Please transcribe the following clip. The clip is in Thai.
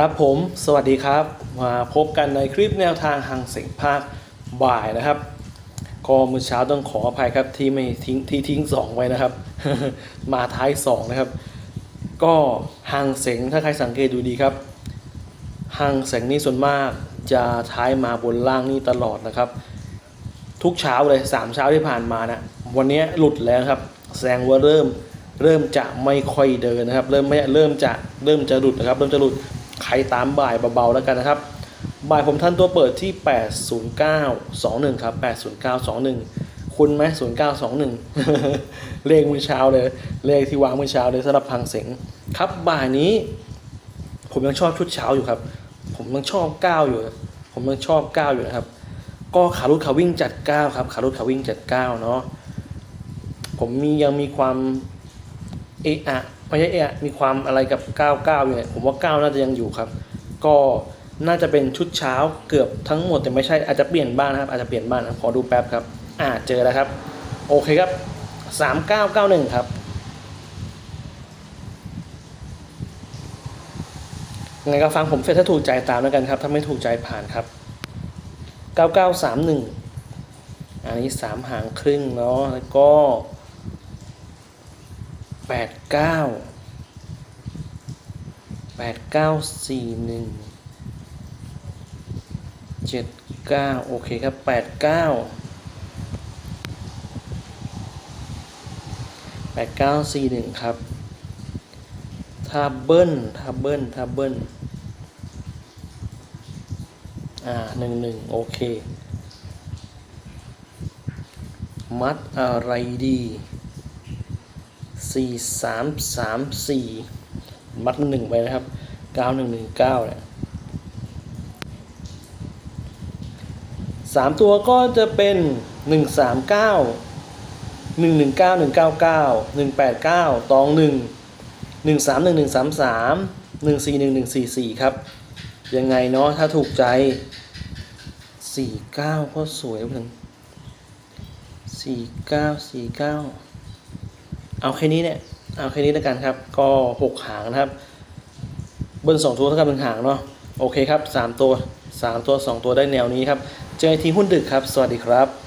ครับผมสวัสดีครับ มาพบกันในคลิปแนวทางหางเสียงภาคบ่ายนะครับก็มือเช้าต้องขออภัยครับที่ไม่ทิ้งที่ทิ้งสองไว้นะครับ มาท้ายสองนะครับ ก็หางเสียงถ้าใครสังเกตดูดีครับหางเสียงนี่ส่วนมากจะท้ายมาบนล่างนี่ตลอดนะครับ ทุกเช้าเลยสามเช้าที่ผ่านมานะวันนี้หลุดแล้วครับ แสดงว่าเริ่มเริ่มจะไม่ค่อยเดินนะครับ เริ่มไม่เริ่มจะเริ่มจะหลุดนะครับ เริ่มจะหลุด ใครตามบ่ายเบาๆแล้วกันนะครับ บ่ายผมท่านตัวเปิดที่ 80921 ครับ 80921 คุณไหม0921 เลขมือเช้าเลย เลขที่วางมือเช้าเลยสำหรับพังเสงครับบ่ายนี้ ผมยังชอบชุดเช้าอยู่ครับ ผมยังชอบก้าวอยู่ ผมยังชอบก้าวอยู่นะครับ ก็ขารุดขาวิ่งจัดก้าวครับขารุดขาวิ่งจัดก้าวเนาะผมมียังมีความเอะอะ ไม่เอะมีความอะไรกับก้าวก้าวอยู่เนี่ยผมว่าก้าวน่าจะยังอยู่ครับ ก็น่าจะเป็นชุดเช้าเกือบทั้งหมดแต่ไม่ใช่อาจจะเปลี่ยนบ้านครับอาจจะเปลี่ยนบ้างนะขอดูแป๊บครับ อ่าเจอแล้วครับ โอเคครับสามเก้าเก้าหนึ่งครับยังไงก็ฟังผมเสร็จถ้าถูกใจตามแล้วกันครับ ถ้าไม่ถูกใจผ่านครับ 9931 อันนี้ 3 หางครึ่งเนาะแล้วก็ 89 8941 79โอเคครับ89 8941ครับถ้าเบิ้ลถ้าเบิ้ลถ้าเบิ้ลอ่าหนึ่งหนึ่งโอเค มัดอะไรดี สี่สามสามสี่มัดหนึ่งไปนะครับเก้าหนึ่งหนึ่งเก้าเนี่ยสามตัวก็จะเป็นหนึ่งสามเก้าหนึ่งหนึ่งเก้าหนึ่งเก้าเก้าหนึ่งแปดเก้าตองหนึ่งหนึ่งสามหนึ่งหนึ่งสามสามหนึ่งสี่หนึ่งหนึ่งสี่สี่ครับ ยังไงเนาะถ้าถูกใจสี่เก้าก็สวยเพื่อนสี่เก้าสี่เก้า เอาแค่นี้เนี่ยเอาแค่นี้แล้วกันครับ ก็หกหางนะครับเบิ้ลสองตัวเท่ากับหนึ่งหางเนาะโอเคครับสามตัวสามตัวสองตัวได้แนวนี้ครับ เจอทีหุ้นดึกครับ สวัสดีครับ